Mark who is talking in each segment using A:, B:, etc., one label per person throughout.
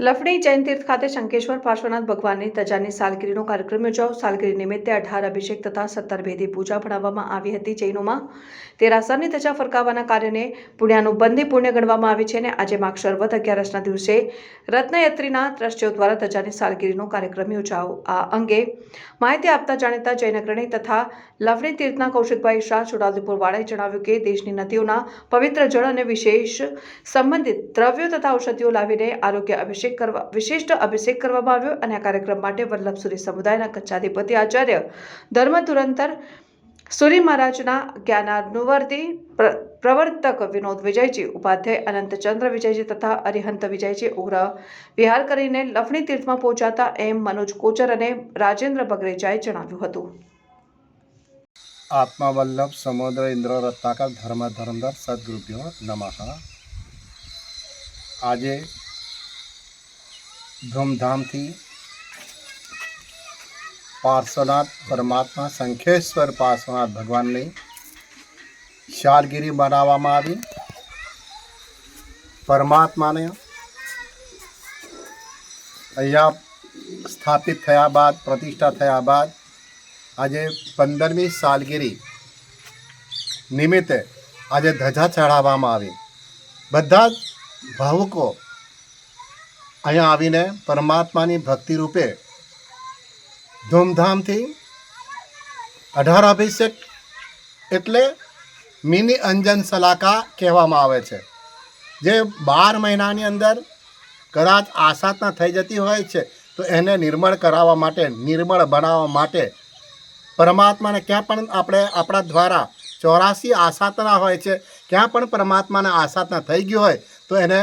A: લફણી જૈન તીર્થ ખાતે શંકેશ્વર પાર્શ્વનાથ ભગવાનની તજાની સાલગીરીનો કાર્યક્રમ યોજાયો. સાલગીરી નિમિત્તે અઢાર અભિષેક તથા સત્તર ભેદી પૂજા ભણાવવામાં આવી હતી જૈનોમાં. તેરાસરની તજા ફરકાવવાના કાર્યને પુણ્યાનું બંધી પુણ્ય ગણવામાં આવે છે અને આજે માક્ષર વધ અગિયારસના દિવસે રત્નયત્રીના ટ્રસ્ટીઓ દ્વારા તજાની સાલગીરીનો કાર્યક્રમ યોજાયો. આ અંગે માહિતી આપતા જાણીતા જૈન અગ્રણી તથા લફડી તીર્થના કૌશિકભાઈ શાહ છોટાઉદેપુર વાળાએ જણાવ્યું કે દેશની નદીઓના પવિત્ર જળ અને વિશેષ સંબંધિત દ્રવ્યો તથા ઔષધિઓ લાવીને આરોગ્ય અભિષેક કરવા, વિશિષ્ટ અભિષેક કરવામાં આવ્યો અને આ કાર્યક્રમ માટે વલ્લભસુરી સમુદાયના કચ્છાધિપતિ આચાર્ય ધર્મધુરંતર સુરી મહારાજના જ્ઞાનાનુવર્તી પ્રવર્તક વિનોદ વિજયજી, ઉપાધ્યાય અનંતચંદ્ર વિજયજી તથા અરિહંત વિજયજી ઉગ્ર વિહાર કરીને લફણી તીર્થમાં પહોંચાતા એમ મનોજ કોચર અને રાજેન્દ્ર બગરેજાએ જણાવ્યું હતું.
B: આત્માવલ્લભ સમુદ્ર ઇન્દ્ર રત્નાકર ધર્મ ધર્મધર સદગુરુભ્યો નમઃ. આજે ધૂમધામથી પાર્શ્વનાથ પરમાત્મા શંખેશ્વર પાર્શ્વનાથ ભગવાનની શાલગીરી બનાવવામાં આવી. પરમાત્માને અહીંયા સ્થાપિત થયા બાદ, પ્રતિષ્ઠા થયા બાદ, આજે પંદરમી સાલગીરી નિમિત્તે આજે ધજા ચઢાવવામાં આવી. બધા જ ભાવુકો અહીંયા આવીને પરમાત્માની ભક્તિ રૂપે ધૂમધામથી અઢાર અભિષેક એટલે મિની અંજન સલાકા કહેવામાં આવે છે. જે બાર મહિનાની અંદર કદાચ આસાતના થઈ જતી હોય છે, તો એને નિર્મળ કરાવવા માટે, નિર્મળ બનાવવા માટે પરમાત્માને ક્યાં પણ આપણે આપણા દ્વારા ચોરાસી આસાતના હોય છે, ક્યાં પણ પરમાત્માને આસાતના થઈ ગયું હોય, તો એને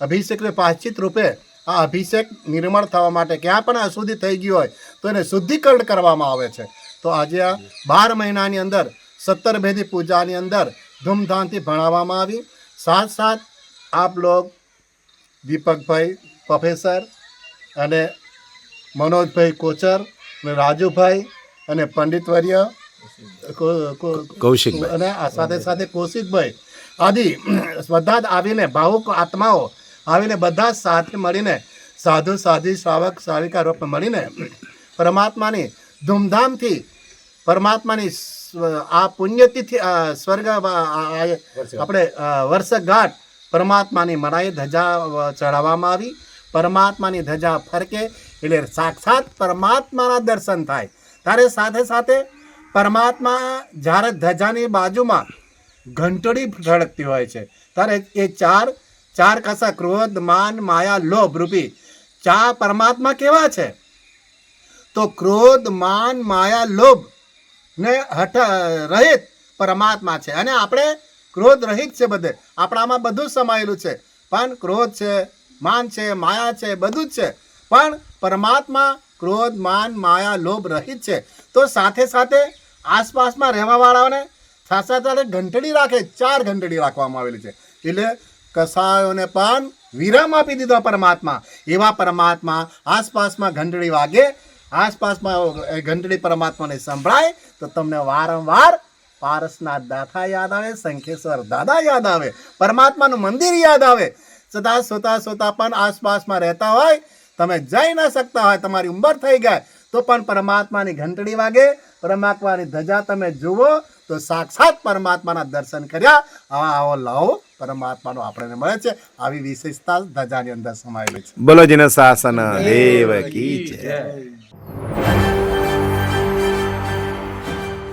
B: અભિષેક પાશ્ચિત રૂપે આ અભિષેક નિર્મળ થવા માટે ક્યાં પણ અશુદ્ધિ થઈ ગયું હોય તો એને શુદ્ધિકરણ કરવામાં આવે છે. તો આજે આ બાર મહિનાની અંદર સત્તર ભેદી પૂજાની અંદર ધૂમધામથી ભણાવવામાં આવી. સાથ સાથ આપ લોગ દીપકભાઈ પ્રોફેસર અને મનોજભાઈ કોચર અને રાજુભાઈ અને પંડિતવર્ય કો- કો-
C: કૌશિકભાઈ.
B: અને આ સાથે સાથે કૌશિકભાઈ. આદિ બધા જ આવીને ભાવુક આત્માઓ આવીને બધા સાથે મળીને સાધુ સાધી શ્રાવક શ્રાવિકા રૂપે મળીને પરમાત્માની ધૂમધામથી પરમાત્માની આ પુણ્યતિથિ સ્વર્ગ આપણે વર્ષગાંઠ પરમાત્માની મનાઈ ધજા ચઢાવવામાં ચડાવવામાં આવી. પરમાત્માની ધજા ફરકે એટલે સાક્ષાત પરમાત્માના દર્શન થાય. ત્યારે સાથે સાથે પરમાત્મા જ્યારે ધજાની બાજુમાં ઘંટડી ધડકતી હોય છે ત્યારે એ ચાર ચાર કસા ક્રોધ, માન, માયા, લોભ રૂપી. ચાર પરમાત્મા કેવા છે? તો ક્રોધ, માન, માયા, લોભ ને હઠ, રહિત પરમાત્મા છે. અને આપણે ક્રોધ રહિત છે બધે. આપણામાં બધું જ સમાયેલું છે. પણ ક્રોધ છે, માન છે, માયા છે, બધું જ છે. પણ પરમાત્મા ક્રોધ, માન, માયા, લોભ રહિત છે. તો સાથે સાથે આસપાસમાં રહેવાવાળાઓને સાથે સાથે ઘંટડી રાખે. ચાર ઘંટડી રાખવામાં આવેલી છે. એટલે કસાયોને પણ વિરામ આપી દીધો પરમાત્મા. એવા પરમાત્મા આસપાસમાં ઘંટડી વાગે, આસપાસમાં ઘંટડી પરમાત્માને સંભળાય, તો તમને વારંવાર પારસના દાથા યાદ આવે, શંખેશ્વર દાદા યાદ આવે, પરમાત્માનું મંદિર યાદ આવે. સદા સોતા સોતા પણ આસપાસમાં રહેતા હોય, તમે જઈ ન શકતા હોય, તમારી ઉંમર થઈ ગઈ, તો પણ પરમાત્માની ઘંટડી વાગે, પરમાત્માની ધજા તમે જુઓ, તો સાક્ષાત પરમાત્માના દર્શન કર્યા. આવા, આવો, લાવો. પરમાત્માનો આપણને મળે છે. આવી વિશેષતા ધજાની અંદર સમાયેલી છે.
C: બોલો જીન શાસન દેવ કી જય.